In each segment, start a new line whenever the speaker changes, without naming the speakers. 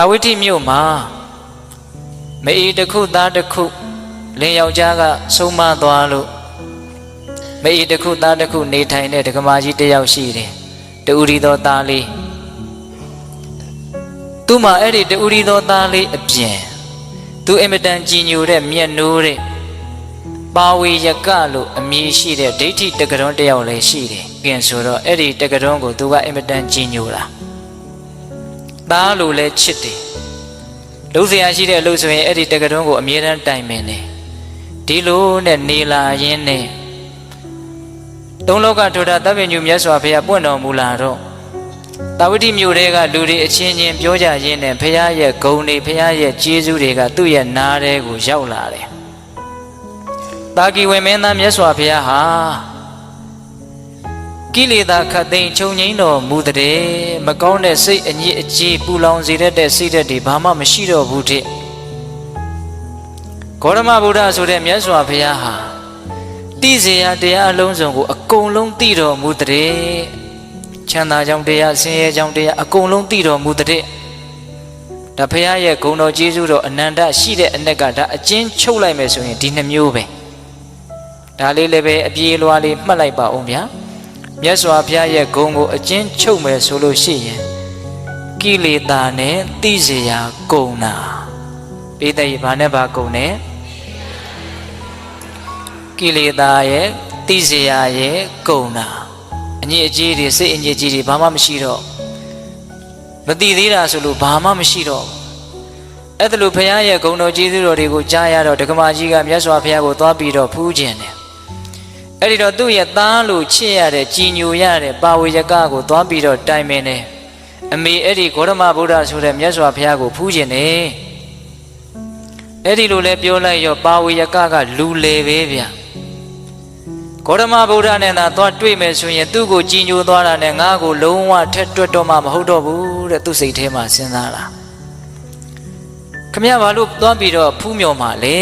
တာဝိတိမြို့မှာမအေးတစ်ခုသားတစ်ခုလင်ယောက်ျားကဆုံးမသွားလို့မအေးတစ်ခုသားတစ်ခုနေထိုင်တဲ့ဒကမာကြီးတစ်ယောက်ရှိတယ်တူရီတော်သားလေးသူ့မှာအဲ့ဒီတူရီတော်သားလေးအပြင်သူအင်မတန်ကြည်ညိုတဲ့မျက်နှိုးတဲ့ပါဝေယကလို့အမည်ရှိတဲ့ဒိဋ္ဌိတက္ကရွန်တစ်ယောက်လည်းရှိတယ်။ပြင်ဆိုတော့အဲ့ဒီတက္ကရွန်ကိုသူကအင်မတန်ကြည်ညိုတာ။ သားလို့လည်းချစ်တယ်။လုံးစရာရှိတဲ့အလုပ်ဆိုရင်အဲ့ဒီတက္ကရွန်ကိုအမြဲတမ်းတိုင်ပင်တယ်။ဒီလိုနဲ့နေလာရင်းနဲ့သုံးလောကထိုတာတပ်ပင်ညူမြတ်စွာဘုရားပွင့်တော်မူလာတော့တာဝတိမြို့တွေကလူတွေအချင်းချင်းပြောကြရင်းနဲ့ဘုရားရဲ့ဂုဏ်တွေဘုရားရဲ့ကျေးဇူးတွေကသူ့ရဲ့နားထဲကိုရောက်လာတယ်။တာကီဝင်မင်းသားမြတ်စွာဘုရားဟာ ကိလေသာခတ်သိမ်းချုပ်ငိမ့်တော်မူတဲ့မကောင်းတဲ့စိတ်အညစ်အကြေးပူလောင်စေတတ်တဲ့စိတ်ဓာတ်တွေဘာမှမရှိတော့ဘူးတဲ့။ဂေါရမဗုဒ္ဓဆိုတဲ့မြတ်စွာဘုရားဟာတိစေယတရားအလုံးစုံကိုအကုန်လုံးသိတော်မူတဲ့ချမ်းသာကြောင်းတရားဆင်းရဲကြောင်းတရားအကုန်လုံးသိတော်မူတဲ့ဒါဖရာရဲ့ဂုဏ်တော်ကျေးဇူးတော်အနန္တရှိတဲ့အ내ကဒါအကျဉ်းချုပ်လိုက်မယ်ဆိုရင်ဒီနှမျိုးပဲဒါလေးလည်းပဲအပြေးလွှားလေးမှတ်လိုက်ပါဦးဗျာ မြတ်စွာဘုရားရဲ့ဂုဏ်ကိုအကျဉ်းချုပ်မယ်ဆိုလို့ရှိရင်ကိလေသာနဲ့သိစေရာကုန်တာပိဋကဘာနဲ့ဘာကုန်တယ်ကိလေသာရဲ့သိစေရာရဲ့ကုန်တာအညစ်အကြေးတွေစိတ်အညစ်အကြေးတွေဘာမှမရှိတော့မသိသေးတာဆိုလို့ဘာမှမရှိတော့အဲ့ဒါလို့ဘုရားရဲ့ဂုဏ်တော်ကျေးဇူးတော်တွေကိုကြားရတော့ဒကမာကြီးကမြတ်စွာဘုရားကိုသွားပြီးတော့ဖူးခြင်းတယ် အဲ့ဒီတော့သူ့ရဲ့သားလို့ချစ်ရတဲ့ကြည်ညိုရတဲ့ပါဝေယကကိုသွားပြီးတော့တိုင်ပင်တယ်အမေအဲ့ဒီဂေါရမဗုဒ္ဓဆိုတဲ့မြတ်စွာဘုရားကိုဖူးခြင်းတယ်အဲ့ဒီလိုလဲပြောလိုက်ရောပါဝေယကကလူလေပဲဗျာဂေါရမဗုဒ္ဓနဲ့သာသွားတွေ့မယ်ဆိုရင်သူ့ကိုကြည်ညိုသွားတာနဲ့ငါ့ကိုလုံးဝထက်တွက်တော့မှမဟုတ်တော့ဘူးတဲ့သူ့စိတ်ထဲမှာစဉ်းစားတာခမရဘာလို့သွားပြီးတော့ဖူးမြော်မှလဲ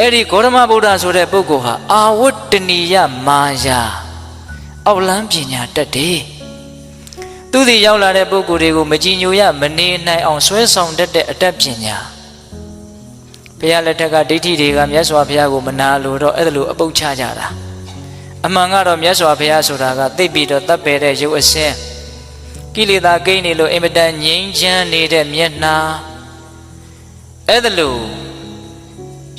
အဲ့ဒီဂေါရမဗုဒ္ဓဆိုတဲ့ပုဂ္ဂိုလ်ဟာအာဝတ္တနီယမာယာအောက်လန်းပညာတတ်တယ်သူစီရောက်လာတဲ့ပုဂ္ဂိုလ်တွေကိုမကြည်ညိုရမနေနိုင်အောင်ဆွဲဆောင်တတ်တဲ့အတတ်ပညာဘုရားလက်ထက်ကဒိဋ္ဌိတွေကမြတ်စွာဘုရားကိုမနာလိုတော့အဲ့ဒါလိုအပုတ်ချကြတာအမှန်ကတော့မြတ်စွာဘုရားဆိုတာကသိပြီးတော့တပ်ပယ်တဲ့ရုပ်အစင်းကိလေသာကိန်းနေလို့အင်မတန်ငြိမ်းချမ်းနေတဲ့မျက်နှာအဲ့ဒါလို့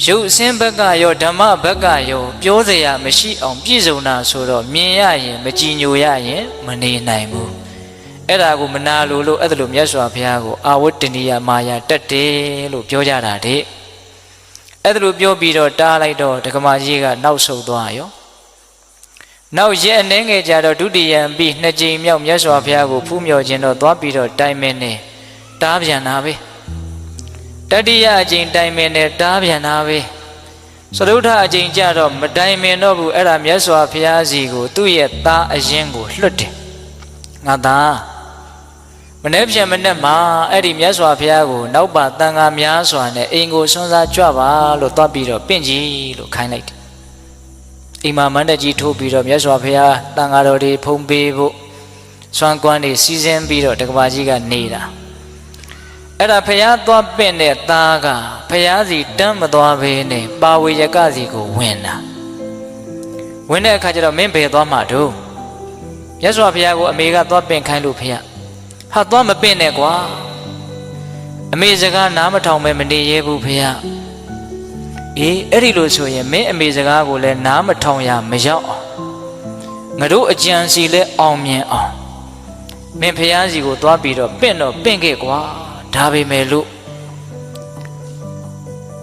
ရုပ်အစင်းဘက်ကရောဓမ္မဘက်ကရောပြောစရာမရှိအောင်ပြည့်စုံတာဆိုတော့မြင်ရရင်မကြည်ညိုရရင်မနေနိုင်ဘူးအဲ့ဒါကိုမနာလိုလို့အဲ့ဒါလို့မြတ်စွာဘုရားကိုအာဝတ္တနိယမာယာတက်တယ်လို့ပြောကြတာတဲ့အဲ့ဒါလို့ပြောပြီးတော့တားလိုက်တော့ဒကမာကြီးကနောက်ဆုတ်သွားရောနောက်ရက်အနှဲငယ်ကြတော့ဒုတိယံပြီးနှစ်ကြိမ်မြောက်မြတ်စွာဘုရားကိုဖူးမြော်ခြင်းတော့သွားပြီးတော့တိုင်မင်းနေတားပြန်တာပဲ တတိယအကြိမ်တိုင်မင်းနဲ့တားပြန်တာပဲသရုဋ္ဌအကြိမ်ကြတော့မတိုင်မင်တော့ဘူးအဲ့ဒါမြတ်စွာဘုရားစီကို သူ့ရဲ့သားအရင်ကိုလွတ်တယ်ငါသားမနေ့ပြန်မနေ့မှာအဲ့ဒီမြတ်စွာဘုရားကို နောက်ပါတန်ခါများစွာနဲ့အိမ်ကိုဆွမ်းစားကြွပါလို့သွားပြီးတော့ပင့်ကြီးလို့ခိုင်းလိုက်တယ်အိမ်မှာမန္တကြီးထိုးပြီးတော့မြတ်စွာဘုရားတန်ခါတော်တွေဖုံးပေးဖို့ဆွမ်းကွမ်းတွေစီစဉ်ပြီးတော့တက္ကပါကြီးကနေတာ အဲ့ဒါဖះသွားပင့်တဲ့သားကဖះစီတမ်းမသွားဘဲနဲ့ပါဝေယကစီကိုဝင်တာဝင်တဲ့အခါကျတော့မင်းဘယ်သွားမှာတို့မြတ်စွာဘုရားကိုအမေကသွားပင့်ခိုင်းလို့ဖះဟာသွားမပင့်နဲ့ကွာအမေစကားနားမထောင်ပဲမနေရဲဘူးဖះအေးအဲ့ဒီလိုဆိုရင်မင်းအမေစကားကိုလည်းနားမထောင်ရမရောက်အောင်ငါတို့အကြံစီလဲအောင်မြင်အောင်မင်းဖះစီကိုသွားပြီးတော့ပင့်တော့ပင့်ခဲ့ကွာ ဒါပေမဲ့လို့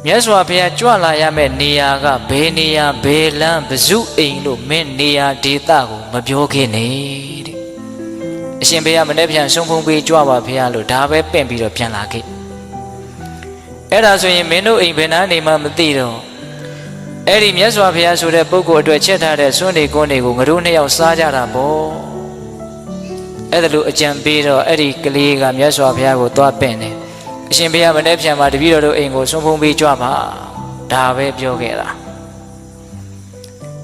မြတ်စွာဘုရားကြွလာရမယ့်နေရာကဘယ်နေရာဘယ်လမ်းဘဇုအိမ်လို့မင်းနေရာဒေသကိုမပြောခင်နဲ့တဲ့အရှင်ဘုရားမနေ့ပြန်ဆုံးဖုံးပေးကြွပါဘုရားလို့ဒါပဲပင့်ပြီးတော့ပြန်လာခဲ့အဲ့ဒါဆိုရင်မင်းတို့အိမ်ဘယ်နာနေမှမသိတော့အဲ့ဒီမြတ်စွာဘုရားဆိုတဲ့ပုဂ္ဂိုလ်အတွက်ချက်ထားတဲ့စွန့်နေကွန်းတွေကိုငါတို့နှစ်ယောက်စားကြတာပေါ့ အဲ့ဒါလို့အကြံပေးတော့အဲ့ဒီကလေးကမြတ်စွာဘုရားကိုသွားပင့်တယ်အရှင်ဘုရားမနေ့ပြန်မှာတပည့်တော်တို့အိမ်ကိုဆုံးဖုံးပေးကြွပါဒါပဲပြောခဲ့တာ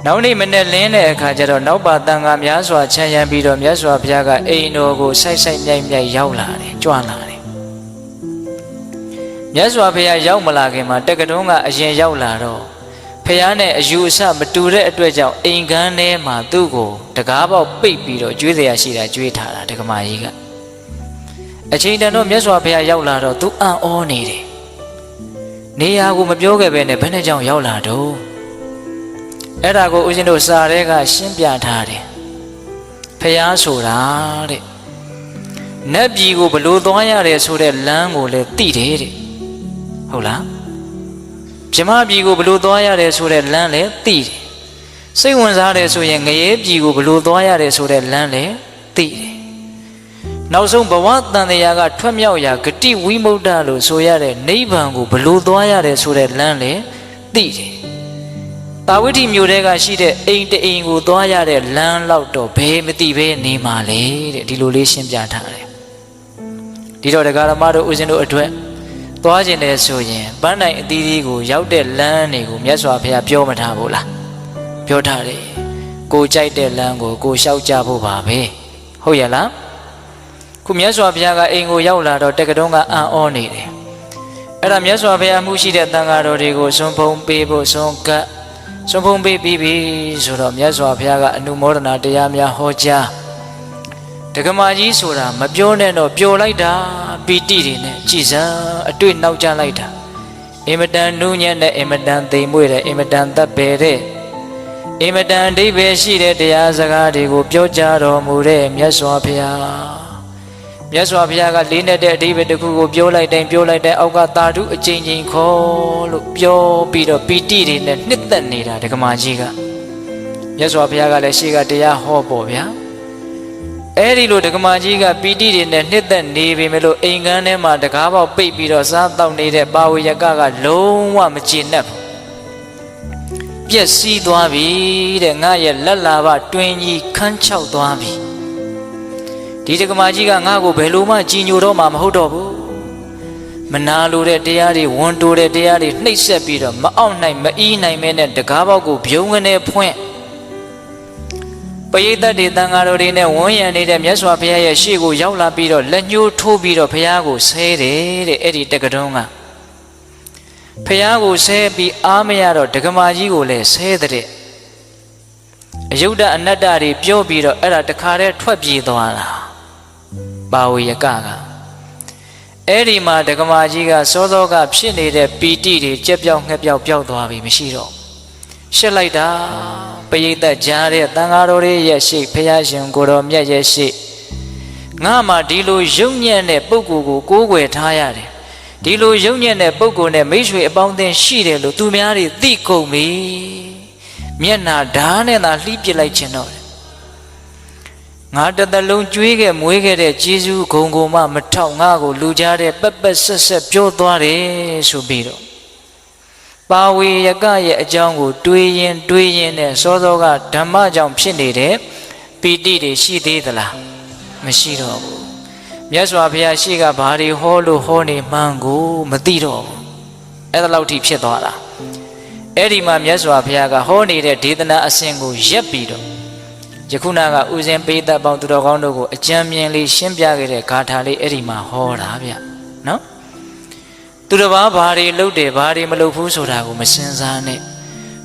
နောက်နေ့မနေ့လင်းတဲ့အခါကျတော့နောက်ပါတန်ခါများစွာချမ်းရံပြီးတော့မြတ်စွာဘုရားကအိမ်တော်ကိုဆိုက်ဆိုက်မြိုက်မြိုက်ရောက်လာတယ်ကြွလာတယ်မြတ်စွာဘုရားရောက်မလာခင်မှာတက္ကတုံးကအရင်ရောက်လာတော့ ဖះနဲ့အယူအဆမတူတဲ့အတွက်ကြောင့်အိမ်ကန်းထဲမှာသူ့ကိုတကားပေါက်ပိတ်ပြီးတော့ကျွေးစရာရှိတာကျွေးထားတာဒကမာကြီးကအချိန်တန်တော့မြတ်စွာဘုရားရောက်လာတော့သူအံ့ဩနေတယ်နေရာကိုမပြောခဲ့ပဲနဲ့ဘယ်နဲ့ကြောင့်ရောက်လာတော့အဲ့ဒါကိုဦးဇင်းတို့စာထဲကရှင်းပြထားတယ်ဖះဆိုတာတဲ့နတ်ပြည်ကိုဘလို့သွားရတယ်ဆိုတဲ့လမ်းကိုလည်းသိတယ်တဲ့ဟုတ်လား မြမပြည်ကိုဘလို့သွားရတယ်ဆိုတဲ့လမ်းလည်းသိတယ်စိတ်ဝင်စားတယ်ဆိုရင်ငရဲပြည်ကိုဘလို့သွားရတယ်ဆိုတဲ့လမ်းလည်းသိတယ်နောက်ဆုံးဘဝတန်တရားကထွက်မြောက်ရာဂတိဝိမု ക്ത လို့ဆိုရတဲ့နိဗ္ဗာန်ကိုဘလို့သွားရတယ်ဆိုတဲ့လမ်းလည်းသိတယ်တာဝိတိမြို့တဲကရှိတဲ့အိမ်တအိမ်ကိုသွားရတဲ့လမ်းလောက်တော့ဘယ်မသိဘဲနေမှာလေတဲ့ဒီလိုလေးရှင်းပြထားတယ်ဒီတော့တရားဓမ္မတို့ဦးဇင်းတို့အတွက် သွားခြင်းတယ်ဆိုရင်ပန်းတိုင်အသီးသီးကိုရောက်တဲ့လမ်းတွေကိုမြတ်စွာဘုရားပြောမထားဘူးလားပြောထားတယ်ကိုကြိုက်တဲ့လမ်းကိုကိုလျှောက်ကြဖို့ပါပဲဟုတ်ရဲ့လားခုမြတ်စွာဘုရားကအိမ်ကိုရောက်လာတော့တက္ကတုံးကအံ့ဩနေတယ်အဲ့ဒါမြတ်စွာဘုရားမှုရှိတဲ့တန်ဃာတော်တွေကိုစွန့်ဖုံးပေးဖို့စွန့်ကပ်စွန့်ဖုံးပေးပြီးပြီဆိုတော့မြတ်စွာဘုရားကအနုမောဒနာတရားများဟောကြား ဒကမာကြီးဆိုတာမပြောနဲ့တော့ပျော်လိုက်တာပီတိတွေနဲ့ကြည်စံအတွေ့နောက်ကျလိုက်တာအင်မတန်နူးညံ့တဲ့အင်မတန်သိမ်မွေ့တဲ့အင်မတန်သက်ပဲတဲ့အင်မတန်အဓိပ္ပာယ်ရှိတဲ့တရားစကားတွေကိုပြောကြားတော်မူတဲ့မြတ်စွာဘုရားမြတ်စွာဘုရားကလေးနဲ့တဲ့အဓိပ္ပာယ်တစ်ခုကိုပြောလိုက်တိုင်းပြောလိုက်တိုင်းအောက်ကသာဓုအကျဉ်းချင်းခေါ်လို့ပြောပြီးတော့ပီတိတွေနဲ့နှစ်သက်နေတာဒကမာကြီးကမြတ်စွာဘုရားကလည်းရှေ့ကတရားဟောပေါ့ဗျာ အဲ့ဒီလိုဒကမာကြီးကပီတိတွေနဲ့နှစ်သက်နေပေမဲ့လို့အိမ်ကန်းထဲမှာတကားပေါက်ပိတ်ပြီးတော့စားတောက်နေတဲ့ပါဝေယကကလုံးဝမကျေနပ်ဘူးပြက်စီးသွားပြီတဲ့ငါရဲ့လက်လာဘတွင်ကြီးခန်းချောက်သွားပြီဒီဒကမာကြီးကငါ့ကိုဘယ်လိုမှကြည်ညိုတော့မှမဟုတ်တော့ဘူးမနာလိုတဲ့တရားတွေဝန်တိုတဲ့တရားတွေနှိပ်စက်ပြီးတော့မအောင်နိုင်မအီးနိုင်မဲနဲ့တကားပေါက်ကိုဖြုံးကနေဖွင့် ပရိသတ်တွေတန်ဃာတော်တွေနဲ့ဝန်းရံနေတဲ့မြတ်စွာဘုရားရဲ့ရှေ့ကိုရောက်လာပြီးတော့လက်ညှိုးထိုးပြီးတော့ဘုရားကိုဆဲတယ်တဲ့အဲ့ဒီတက္ကတုံးကဘုရားကိုဆဲပြီးအားမရတော့ဒကမာကြီးကိုလည်းဆဲတဲ့အယုဒ္ဓအနတ္တတွေပြောပြီးတော့အဲ့ဒါတခါတည်းထွက်ပြေးသွားတာပါဝေယကကအဲ့ဒီမှာဒကမာကြီးကစောစောကဖြစ်နေတဲ့ပီတိတွေကြက်ပြောက်ငှက်ပြောက်ပျောက်သွားပြီမရှိတော့ရှစ်လိုက်တာ ပရိသတ်ကြားတဲ့တန်ဃာတော်တွေရဲ့ရှိဖះရှင်ကိုတော်မြတ်ရဲ့ရှိငါမှဒီလိုယုံညံ့တဲ့ပုဂ္ဂိုလ်ကိုကိုးကွယ်ထားရတယ်ဒီလိုယုံညံ့တဲ့ပုဂ္ဂိုလ်နဲ့မိတ်ဆွေအပေါင်းအသင်းရှိတယ်လို့သူများတွေသိကုန်ပြီမျက်နာဓာတ်နဲ့သာလှိပစ်လိုက်ခြင်းတော့ငါတသက်လုံးကြွေးခဲ့မွေးခဲ့တဲ့ဂျေဇူးဂုံကိုမှမထောက်ငါကိုလူကြားတဲ့ပက်ပက်ဆက်ဆက်ပြောသွားတယ်ဆိုပြီးတော့ ပါဝေယကရဲ့အကြောင်းကို တွေးရင်တွေးရင်နဲ့စောစောကဓမ္မကြောင့်ဖြစ်နေတဲ့ပီတိတွေရှိသေးသလားမရှိတော့ဘူးမြတ်စွာဘုရားရှိကဘာတွေဟောလို့ဟောနေမှန်းကိုမသိတော့ဘူးအဲ့ဒါလောက်ထိဖြစ်သွားတာအဲ့ဒီမှာမြတ်စွာဘုရားကဟောနေတဲ့ဒေသနာအစဉ်ကိုရက်ပြီးတော့ယခုနကဥစဉ်ပေးသက်ပေါင်းသူတော်ကောင်းတို့ကိုအကြံဉာဏ်လေးရှင်းပြခဲ့တဲ့ဂါထာလေးအဲ့ဒီမှာဟောတာဗျနော် သူတစ်ပါးဘာတွေလုပ်တယ်ဘာတွေမလုပ်ဘူးဆိုတာကိုမစင်စားနဲ့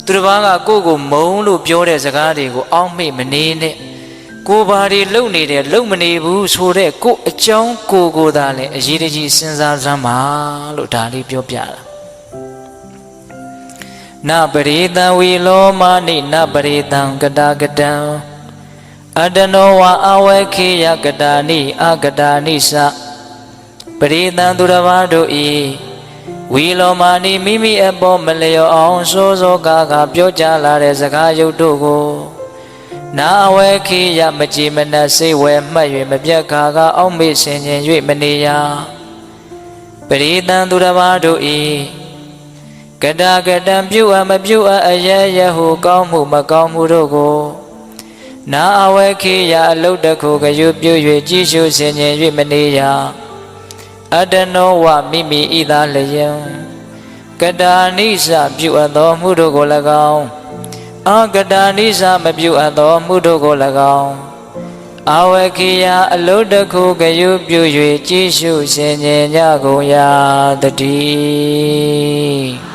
သူတစ်ပါးကကိုယ့်ကိုမုံလို့ပြောတဲ့စကားတွေကိုအောက်မေ့မနေနဲ့ကိုဘာတွေလုပ်နေတယ်လုပ်မနေဘူးဆိုတဲ့ကိုအကြောင်းကိုကိုသာလဲအရေးတကြီးစဉ်းစားစမ်းပါလို့ဒါလေးပြောပြတာနပရိတံဝီလောမနိနပရိတံကတာကတံအတနောဝအဝေခေယကတာနိအကတာနိသပရိတံသူတစ်ပါးတို့ဤ ဝီလောမာနိမိမိအပေါ်မလျော်အောင်စိုးစိုးကားကားပြောကြလာတဲ့စကားရုပ်တို့ကိုနာဝဲခိယမကြည်မနက်စိတ်ဝဲမှတ်၍မပြတ်ခါကအောက်မေ့ဆင်ခြင်၍မနေရပရိတံသူတစ်ပါးတို့ဤကတာကတံပြုအပ်မပြုအပ်အယယဟုကောင်းမှုမကောင်းမှုတို့ကိုနာအဝဲခိယအလုတ်တခုကရွပြု၍ကြည်ရှုဆင်ခြင်၍မနေရ အတနောဝမိမိဤသာလျံကတာနိစ္စပြုအပ်သောမှုတို့ကို၎င်းအာကတာနိစ္စမပြုအပ်သောမှုတို့ကို၎င်းအဝခိယအလုတ္တခုကယုပြု၍ကြည်ရှုစင်ကြင်ကြကုန်ရာတည်း